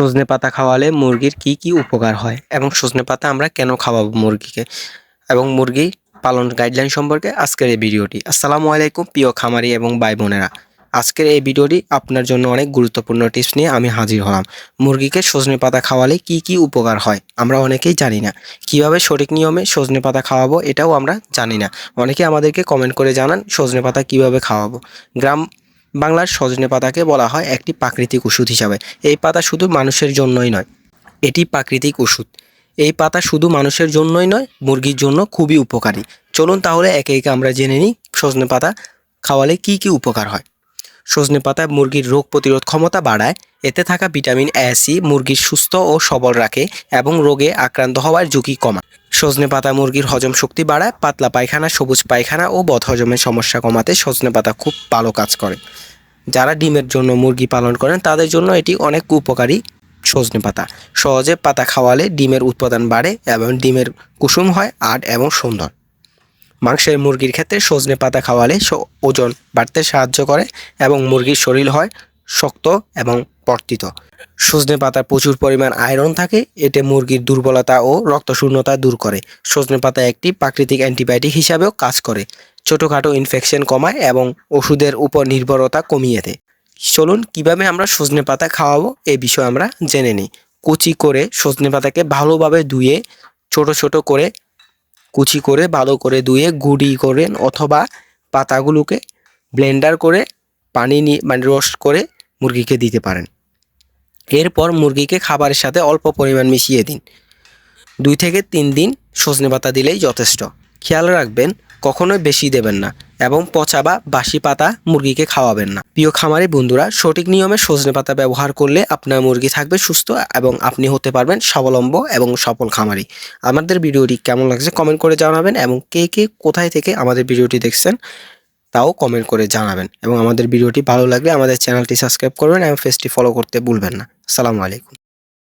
সজনে পাতা খাওয়ালে মুরগির কি কি উপকার হয় এবং সজনে পাতা আমরা কেন খাওয়াবো মুরগিকে? এবং মুরগি পালন গাইডলাইন সম্পর্কে আজকের এই ভিডিওটি। আসসালামু আলাইকুম প্রিয় খামারি এবং ভাই বোনেরা আজকের এই ভিডিওটি আপনার জন্য অনেক গুরুত্বপূর্ণ টিপস নিয়ে আমি হাজির হলাম। মুরগিকে সজনে পাতা খাওয়ালে কি কি উপকার হয় আমরা অনেকেই জানি না। কীভাবে সঠিক নিয়মে সজনে পাতা খাওয়াবো এটাও আমরা জানি না। অনেকে আমাদেরকে কমেন্ট করে জানান সজনে পাতা কীভাবে খাওয়াবো। গ্রাম বাংলার সজনে পাতাকে বলা হয় একটি প্রাকৃতিক ওষুধ হিসাবে। এই পাতা শুধু মানুষের জন্যই নয়, এটি প্রাকৃতিক ওষুধ। এই পাতা শুধু মানুষের জন্যই নয়, মুরগির জন্য খুবই উপকারী। চলুন তাহলে একে একে আমরা জেনে নিই সজনে পাতা খাওয়ালে কি কি উপকার হয়। সজনে পাতা মুরগির রোগ প্রতিরোধ ক্ষমতা বাড়ায়, এতে থাকা ভিটামিন এ, সি মুরগির সুস্থ ও সবল রাখে এবং রোগে আক্রান্ত হওয়ার ঝুঁকি কমায়। সজনে পাতা মুরগির হজম শক্তি বাড়ায়, পাতলা পায়খানা, সবুজ পায়খানা ও বদহজমের সমস্যা কমাতে সজনে পাতা খুব ভালো কাজ করে। যারা ডিমের জন্য মুরগি পালন করেন, তাদের জন্য এটি অনেক উপকারী সজনে পাতা। সহজে পাতা খাওয়ালে ডিমের উৎপাদন বাড়ে এবং ডিমের কুসুম হয় আট এবং সুন্দর। মাংসের মুরগির ক্ষেত্রে সজনে পাতা খাওয়ালে ওজন বাড়তে সাহায্য করে এবং মুরগির শরীর হয় শক্ত এবং পর্তিত সজনে পাতার প্রচুর পরিমাণ আয়রন থাকে, এতে মুরগির দুর্বলতা ও রক্তশূন্যতা দূর করে। সজনে পাতা একটি প্রাকৃতিক অ্যান্টিবায়োটিক হিসাবেও কাজ করে। ছোটোখাটো ইনফেকশন কমায় এবং ওষুধের উপর নির্ভরতা কমিয়ে দেয়। চলুন, কীভাবে আমরা সজনে পাতা খাওয়াবো এ বিষয়ে আমরা জেনে নিই। কুচি করে সজনে পাতাকে ভালোভাবে ধুয়ে, ছোট ছোট করে কুচি করে, ভালো করে ধুয়ে, গুঁড়ি করে অথবা পাতাগুলোকে ব্লেন্ডার করে পানি নিয়ে মানে রোস্ট করে মুরগিকে দিতে পারেন। এরপর মুরগিকে খাবারের সাথে অল্প পরিমাণ মিশিয়ে দিন। দুই থেকে তিন দিন সজনে পাতা দিলেই যথেষ্ট। খেয়াল রাখবেন, কখনোই বেশি দেবেন না এবং পচা বা বাসি পাতা মুরগিকে খাওয়াবেন না। প্রিয় খামারি বন্ধুরা, সঠিক নিয়মে সজনে পাতা ব্যবহার করলে আপনার মুরগি থাকবে সুস্থ এবং আপনি হতে পারবেন স্বাবলম্ব এবং সফল খামারি। আমাদের ভিডিওটি কেমন লাগছে কমেন্ট করে জানাবেন এবং কে কে কোথায় থেকে আমাদের ভিডিওটি দেখছেন তাও কমেন্ট করে জানাবেন। এবং আমাদের ভিডিওটি ভালো লাগলে আমাদের চ্যানেলটি সাবস্ক্রাইব করবেন এবং ফেসটি ফলো করতে ভুলবেন না। আসসালামু আলাইকুম।